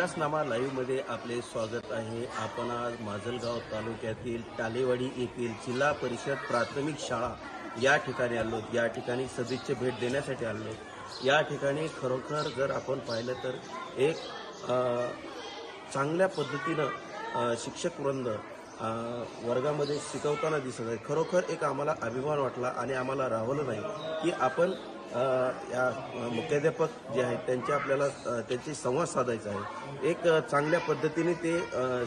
लाईव्हमध्ये आपले स्वागत आहे. आपण आज माजलगाव तालुक्यातील टालेवाडी येथील जिल्हा परिषद प्राथमिक शाळा या ठिकाणी आलो. या ठिकाणी सदिच्छ भेट देण्यासाठी आलो. या ठिकाणी खरोखर जर आपण पाहिलं तर एक चांगल्या पद्धतीनं शिक्षक वृंद वर्गामध्ये शिकवताना दिसत आहे खरोखर एक आम्हाला अभिमान वाटला आणि आम्हाला राहवलं नाही की आपण या मुख्याध्यापक जे आहेत त्यांचे आपल्याला त्यांची संवाद साधायचा आहे एक चांगल्या पद्धतीने ते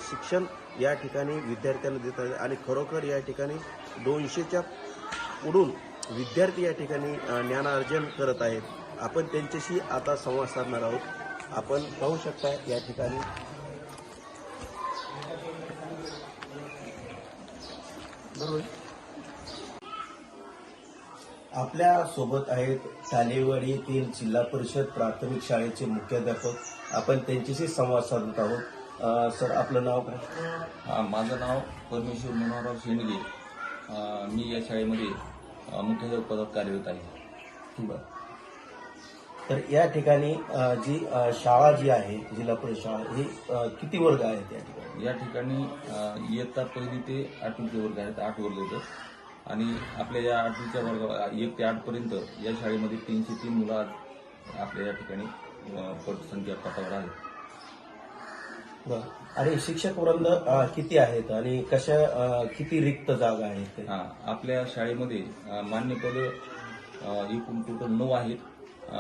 शिक्षण या ठिकाणी विद्यार्थ्यांना देत आहेत आणि खरोखर या ठिकाणी दोनशेच्या पुढून विद्यार्थी या ठिकाणी ज्ञानार्जन करत आहेत. आपण त्यांच्याशी आता संवाद साधणार आहोत. आपण पाहू शकता या ठिकाणी. बरोबर? आपल्यासोबत आहेत टालेवाडी येथील जिल्हा परिषद प्राथमिक शाळेचे मुख्याध्यापक. आपण त्यांच्याशी संवाद साधत आहोत. सर आपलं नाव काय? हा, माझं नाव परमेश्वर मनोहरराव शेंडगे. मी या शाळेमध्ये मुख्याध्यापक पदात कार्यरत आहे. बरं तर या ठिकाणी जी शाळा जी आहे जिल्हा परिषद शाळा ही किती वर्ग आहेत या ठिकाणी? या ठिकाणी इयत्ता पहिली ते आठवीचे वर्ग आहेत आठ वर्ग येतं आणि आपल्या या आठवीच्या वर्ग एक ते आठपर्यंत या शाळेमध्ये तीनशे तीन मुलं आज आपल्या या ठिकाणी पटसंख्या पटावर आहेत आणि शिक्षक वृंद किती आहेत आणि कशा किती रिक्त जागा आहेत? हा, आपल्या शाळेमध्ये अ, मान्य पद अ, एकूण टोटल नऊ आहेत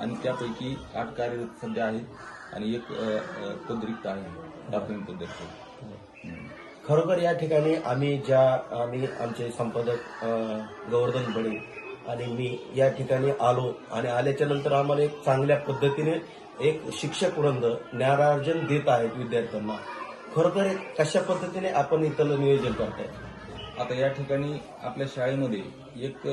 आणि त्यापैकी आठ कार्यरत सध्या आहेत आणि एक पद रिक्त आहे प्राथमिक पद रिक्त आहे. हं. खरोखर या ठिकाणी आम्ही ज्या आम्ही आमचे संपादक गोवर्धन बडे आणि मी या ठिकाणी आलो आणि आल्याच्यानंतर आम्हाला एक चांगल्या पद्धतीने एक शिक्षक वृंद ज्ञानार्जन देत आहेत विद्यार्थ्यांना. खरोखर एक कशा पद्धतीने आपण इथलं नियोजन करताय? आता या ठिकाणी आपल्या शाळेमध्ये एक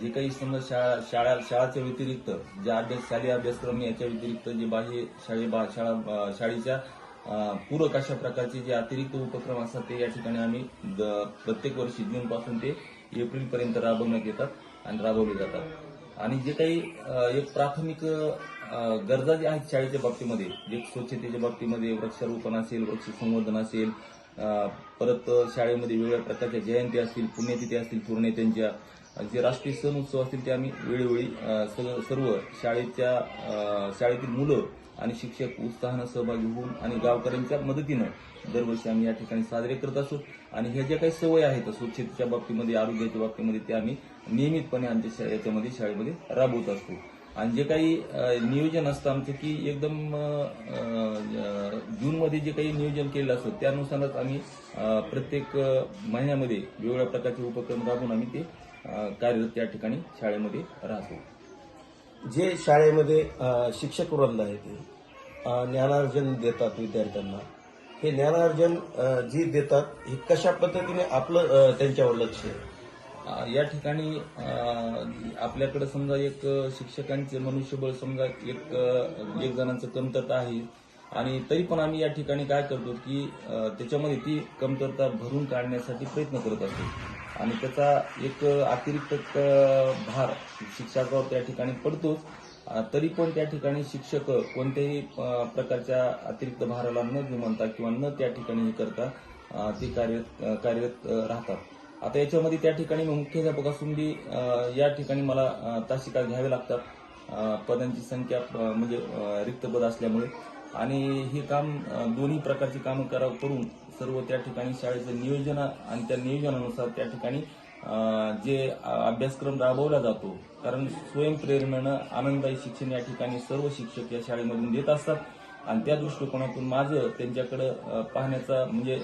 जे काही समजा शाळा शाळा शाळाच्या व्यतिरिक्त जे अभ्यास शालेय अभ्यासक्रम याच्या व्यतिरिक्त जे बाह्य शाळे बा- शाळा शाळेच्या पूरक अशा प्रकारचे जे अतिरिक्त उपक्रम असतात ते या ठिकाणी आम्ही द- प्रत्येक वर्षी जून पासून ते एप्रिल पर्यंत राबवण्यात येतात आणि राबवले जातात. आणि जे काही एक प्राथमिक गरजा ज्या आहेत शाळेच्या बाबतीमध्ये जे स्वच्छतेच्या बाबतीमध्ये वृक्षारोपण असेल वृक्ष संवर्धन असेल परत शाळेमध्ये वेगवेगळ्या प्रकारच्या जयंती असतील पुण्यतिथी असतील पूर्ण नेत्यांच्या जे राष्ट्रीय सण उत्सव असतील ते आम्ही वेळोवेळी सर्व शाळेच्या शाळेतील मुलं आणि शिक्षक उत्साहानं सहभागी होऊन आणि गावकऱ्यांच्या मदतीनं दरवर्षी आम्ही या ठिकाणी साजरे करत असू आणि ह्या ज्या काही सवय आहेत स्वच्छतेच्या बाबतीमध्ये आरोग्याच्या बाबतीमध्ये ते आम्ही नियमितपणे आमच्या शा- याच्यामध्ये शाळेमध्ये राबवत असतो आणि जे काही नियोजन असतं आमचं की एकदम जूनमध्ये जे काही नियोजन केलेलं असतं त्यानुसारच आम्ही प्रत्येक महिन्यामध्ये वेगवेगळ्या प्रकारचे उपक्रम राबवून आम्ही ते कार्यरत त्या ठिकाणी शाळेमध्ये राहतो. जे शाळेमध्ये शिक्षक वृंद आहे ते ज्ञानार्जन देतात विद्यार्थ्यांना. हे ज्ञानार्जन जी देतात हे कशा पद्धतीने आपलं त्यांच्यावर लक्ष आहे? या ठिकाणी आपल्याकडे समजा एक शिक्षकांचे मनुष्यबळ समजा एक एक जणांचं कमतरता आहे. आणि तरी पण आम्ही या ठिकाणी काय करतो की त्याच्यामध्ये ती कमतरता भरून काढण्यासाठी प्रयत्न करत असतो. आणि त्याचा एक अतिरिक्त भार शिक्षकावर त्या ठिकाणी पडतोच तरी पण त्या ठिकाणी शिक्षक कोणत्याही प्रकारच्या अतिरिक्त भाराला न जुमानता किंवा न त्या ठिकाणी हे करता ते कार्यरत कार्यरत राहतात. आता याच्यामध्ये त्या ठिकाणी मुख्याध्यापक असून बी या ठिकाणी मला तासिका घ्यावे लागतात. पदांची संख्या म्हणजे रिक्त पद असल्यामुळे. आणि हे काम दोन्ही प्रकारची कामं करा करून सर्व त्या ठिकाणी शाळेचं नियोजन आणि त्या नियोजनानुसार त्या ठिकाणी जे अभ्यासक्रम राबवला जातो कारण स्वयंप्रेरणेनं आनंददायी शिक्षण या ठिकाणी सर्व शिक्षक या शाळेमधून देत असतात. आणि त्या दृष्टिकोनातून माझं त्यांच्याकडं पाहण्याचा म्हणजे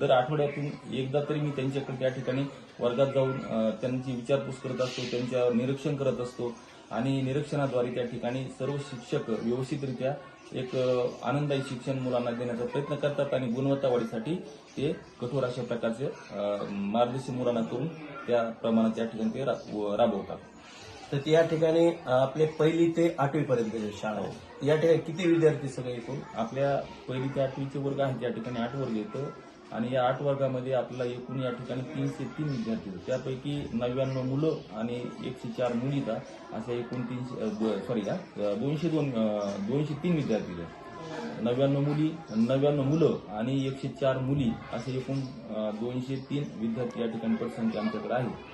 दर आठवड्यातून एकदा तरी मी त्यांच्याकडे त्या ठिकाणी वर्गात जाऊन त्यांची विचारपूस करत असतो त्यांच्यावर निरीक्षण करत असतो. आणि निरीक्षणाद्वारे त्या ठिकाणी सर्व शिक्षक व्यवस्थितरित्या एक आनंददायी शिक्षण मुलांना देण्याचा प्रयत्न करतात आणि गुणवत्ता वाढीसाठी ते कठोर अशा प्रकारचे मार्गदर्शन मुलांना करून त्या प्रमाणात त्या ठिकाणी ते राबवतात. तर या ठिकाणी आपले पहिली ते आठवी पर्यंत शाळा आहे या ठिकाणी किती विद्यार्थी सगळे एकूण आपल्या पहिली ते आठवीचे वर्ग आहेत या ठिकाणी आठ वर्ग येतं आणि या आठ वर्गामध्ये आपल्याला एकूण या ठिकाणी तीनशे तीन विद्यार्थी होते. त्यापैकी नव्याण्णव मुलं आणि एकशे चार मुली अशा एकूण तीनशे सॉरी या दोनशे दोन दोनशे तीन विद्यार्थी आहेत नव्याण्णव मुली नव्याण्णव मुलं आणि एकशे चार मुली असे एकूण दोनशे तीन विद्यार्थी या ठिकाणी पटसंख्या आमच्याकडे आहे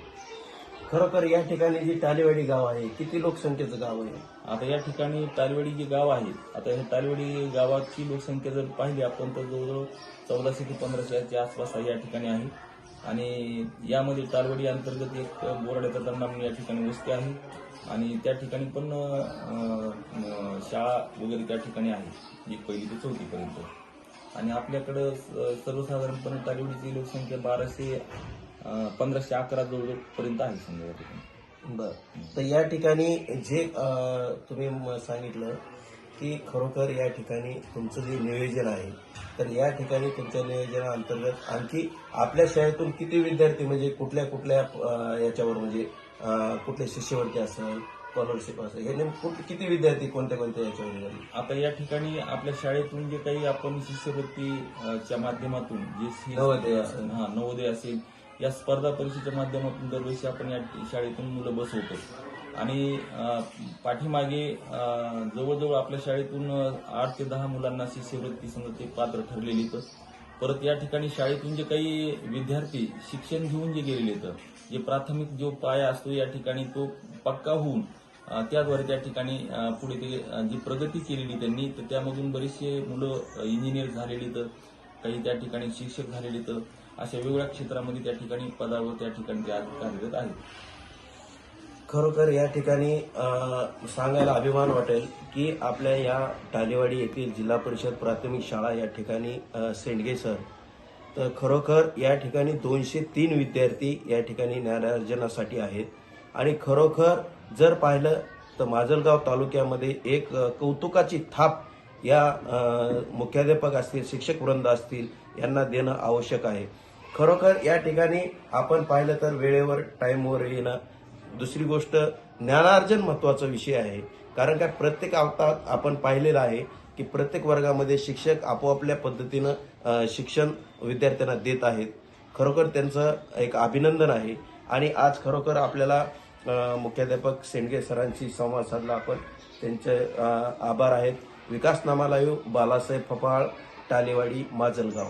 खरोखर या ठिकाणी जी टालेवाडी गाव आहे किती लोकसंख्येचं गाव आहे? आता या ठिकाणी तालवाडी जे गाव आहे आता हे तालवाडी गावाची लोकसंख्या जर पाहिली आपण तर जवळजवळ चौदाशे ते पंधराशेच्या आसपास या ठिकाणी आहे. आणि यामध्ये तालवाडी अंतर्गत एक बोराड्याचा तंडा म्हणून या ठिकाणी वस्ती आहे. आणि त्या ठिकाणी पण अं, अं, शाळा वगैरे त्या ठिकाणी आहे एक पहिली ते चौथीपर्यंत आणि आपल्याकडं स- सर्वसाधारणपणे तालवाडीची लोकसंख्या बाराशे पंधराशे अकरा जवळ पर्यंत आहे समजा या ठिकाणी बर तर या ठिकाणी जे तुम्ही सांगितलं की खरोखर या ठिकाणी तुमचं जे नियोजन आहे तर या ठिकाणी तुमच्या नियोजनाअंतर्गत आणखी आपल्या शाळेतून किती विद्यार्थी म्हणजे कुठल्या कुठल्या याच्यावर म्हणजे अं, कुठल्या शिष्यवृत्ती असेल स्कॉलरशिप असेल हे नेमकं किती विद्यार्थी कोणत्या कोणत्या याच्यावर? आता या ठिकाणी आपल्या शाळेतून जे काही आपण शिष्यवृत्ती अ, च्या माध्यमातून जे नवोदय असेल. हा नवोदय असेल या स्पर्धा परीक्षेच्या माध्यमातून दरवर्षी आपण या शाळेतून मुलं बसवतो. आणि पाठीमागे जवळजवळ आपल्या शाळेतून आठ ते दहा मुलांना शिष्यवृत्ती समजा ते पात्र ठरलेली तर परत या ठिकाणी शाळेतून जे काही विद्यार्थी शिक्षण घेऊन जे गेलेले तर जे प्राथमिक जो पाया असतो या ठिकाणी तो पक्का होऊन त्याद्वारे त्या ठिकाणी पुढे ते जी प्रगती केलेली त्यांनी तर त्यामधून बरेचसे मुलं इंजिनियर झालेली तर काही त्या ठिकाणी शिक्षक झालेले तर अशा वेगवेगळ्या क्षेत्रामध्ये त्या ठिकाणी पदावर त्या ठिकाणी ते आज कार्यरत आहेत. खरोखर या ठिकाणी सांगायला अभिमान वाटेल की आपल्या या टालेवाडी येथील जिल्हा परिषद प्राथमिक शाळा या ठिकाणी सेंडगे सर. तर खरोखर या ठिकाणी दोनशे तीन विद्यार्थी या ठिकाणी ज्ञानार्जनासाठी आहेत. आणि खरोखर जर पाहिलं तर माजलगाव तालुक्यामध्ये एक कौतुकाची थाप या मुख्याध्यापक असतील शिक्षक वृंद असतील यांना देणं आवश्यक आहे. खरोखर या ठिकाणी आपण पाहिलं तर वेळेवर टाईमवर येणं दुसरी गोष्ट ज्ञानार्जन महत्त्वाचा विषय आहे. कारण का प्रत्येक अवतात आपण पाहिलेलं आहे की प्रत्येक वर्गामध्ये शिक्षक आपोआपल्या पद्धतीनं शिक्षण विद्यार्थ्यांना देत आहेत. खरोखर त्यांचं एक अभिनंदन आहे. आणि आज खरोखर आपल्याला मुख्याध्यापक सेंडगे सरांशी संवाद साधला आपण. त्यांचे आभार आहेत. विकास लाईव्ह बालासाहेब फपाळ टालेवाडी माजलगाव.